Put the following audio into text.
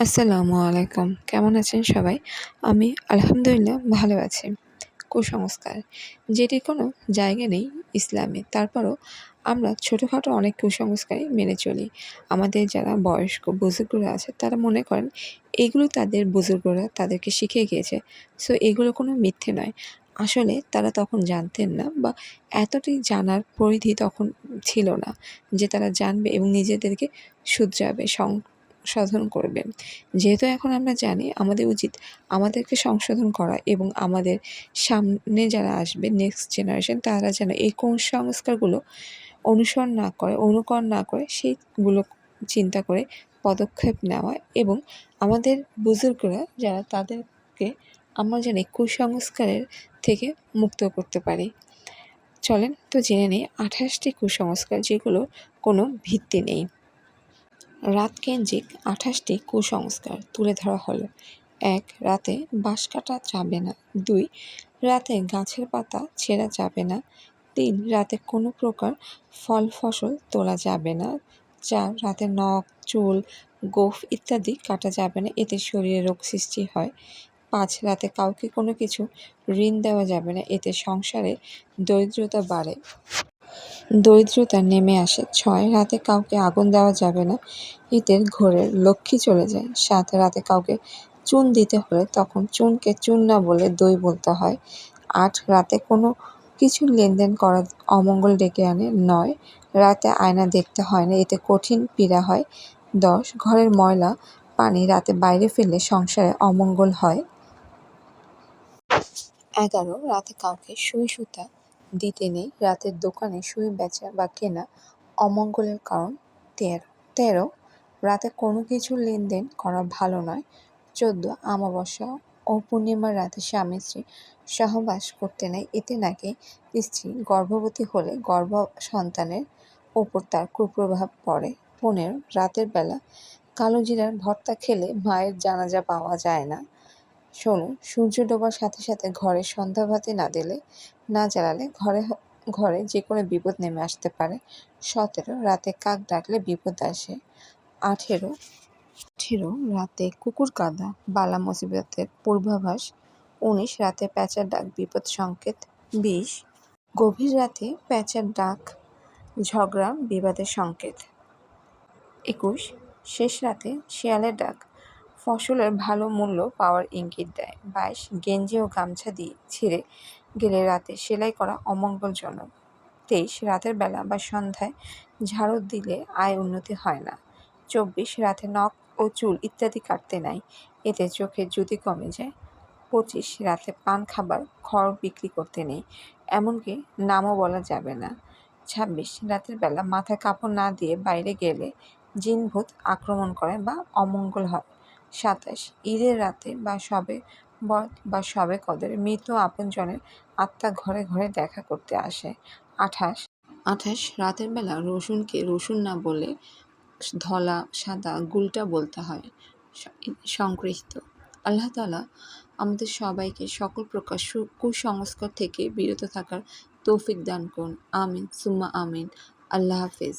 আসসালামু আলাইকুম। কেমন আছেন সবাই? আমি আলহামদুলিল্লাহ ভালো আছি। কুসংস্কার। যেটি কোনো জায়গা নেই ইসলামে, তারপরও আমরা ছোটোখাটো অনেক কুসংস্কারই মেনে চলি। আমাদের যারা বয়স্ক, বুজুর্গরা আছে, তারা মনে করেন এগুলো তাদের বুজুর্গরা তাদেরকে শিখিয়ে গিয়েছে। সো এগুলো কোনো মিথ্যে নয়। আসলে তারা তখন জানতেন না বা এতটাই জানার পরিধি তখন ছিল না যে তারা জানবে এবং নিজেদেরকে শুধরাবে, সং সংশোধন করবেন যেহেতু এখন আমরা জানি আমাদের উচিত আমাদেরকে সংশোধন করা এবং আমাদের সামনে যারা আসবে নেক্সট জেনারেশন তারা যেন এই কুসংস্কারগুলো অনুসরণ না করে, অনুকরণ না করে, সেইগুলো চিন্তা করে পদক্ষেপ নেওয়া এবং আমাদের বুজুর্গরা যারা তাদেরকে আমরা যেন কুসংস্কারের থেকে মুক্ত করতে পারি। চলেন তো জেনে নিই, আঠাশটি কুসংস্কার যেগুলোর কোনো ভিত্তি নেই। রাতকেন্দ্রিক আঠাশটি কুসংস্কার তুলে ধরা হলো। এক, রাতে বাঁশ কাটা যাবে না। দুই, রাতে গাছের পাতা ছেঁড়া যাবে না। তিন, রাতে কোনো প্রকার ফল ফসল তোলা যাবে না। চার, রাতে নখ, চুল, গোফ ইত্যাদি কাটা যাবে না, এতে শরীরে রোগ সৃষ্টি হয়। পাঁচ, রাতে কাউকে কোনো কিছু ঋণ দেওয়া যাবে না, এতে সংসারে দরিদ্রতা বাড়ে। দরিদ্রতা নেমে আসে। ছয়, রাতে কাউকে আগুন দেওয়া যাবে না। এতে ঘরের লক্ষ্মী চলে যায়। সাত, রাতে কাউকে চুন দিতে হলে তখন চুনকে চুন না বলে দই বলতে হয়। আট, রাতে কোনো কিছু লেনদেন করা অমঙ্গল ডেকে আনে। নয়, রাতে আয়না দেখতে হয় না, এতে কঠিন পীড়া হয়। দশ, ঘরের ময়লা, পানি রাতে বাইরে ফেললে সংসারে অমঙ্গল হয়। এগারো, রাতে কাউকে সুই সুতা দিতে নেই। রাতের দোকানে সুই বেচা বা কেনা অমঙ্গলের কারণ তেরো। তেরো, রাতে কোনো কিছু লেনদেন করা ভালো নয়। চোদ্দ আমাবস্যা ও পূর্ণিমার রাতে স্বামী, স্ত্রী সহবাস করতে নেয়। এতে নাকি স্ত্রী গর্ভবতী হলে গর্ভ সন্তানের ওপর তার কুপ্রভাব পড়ে। পনেরো, রাতের বেলা কালো জিরার ভর্তা খেলে মায়ের জানাজা পাওয়া যায় না। ষোলো সূর্য ডোবার সাথে সাথে ঘরে সন্ধ্যাবাতি না দিলে, না জ্বালালে ঘরে ঘরে যে কোনো বিপদ নেমে আসতে পারে। সতেরো, রাতে কাক ডাকলে বিপদ আসে। আঠেরো আঠেরো, রাতে কুকুর কাঁদা, বালা মুসিবতের পূর্বাভাস। উনিশ, রাতে প্যাঁচার ডাক, বিপদ সংকেত। বিশ, গভীর রাতে প্যাঁচার ডাক, ঝগড়া, বিবাদের সংকেত। একুশ, শেষ রাতে শিয়ালের ডাক ফসলের ভালো মূল্য পাওয়ার ইঙ্গিত দেয়। বাইশ, গেঞ্জি ও গামছা দিয়ে ছিঁড়ে গেলে রাতে সেলাই করা অমঙ্গলজনক। তেইশ, রাতের বেলা বা সন্ধ্যায় ঝাড়ু দিলে আয় উন্নতি হয় না। চব্বিশ, রাতে নখ ও চুল ইত্যাদি কাটতে নাই, এতে চোখের জ্যোতি কমে যায়। পঁচিশ, রাতে পান, খাবার, খড় বিক্রি করতে নেই, এমনকি নামও বলা যাবে না। ছাব্বিশ, রাতের বেলা মাথায় কাপড় না দিয়ে বাইরে গেলে জিনভূত আক্রমণ করে বা অমঙ্গল হয়। সাতাশ। ঈদের রাতে বা সবে বদ বা সবে কদরে মৃত আপনজনের আত্মা ঘরে ঘরে দেখা করতে আসে। আঠাশ। আঠাশ, রাতের বেলা রসুনকে রসুন না বলে ধলা, সাদা, গুলটা বলতে হয়। সংগৃহীত। আল্লাহ তালা আমাদের সবাইকে সকল প্রকার কুসংস্কার থেকে বিরত থাকার তৌফিক দান করুন। আমিন। সুম্মা আমিন। আল্লাহ হাফিজ।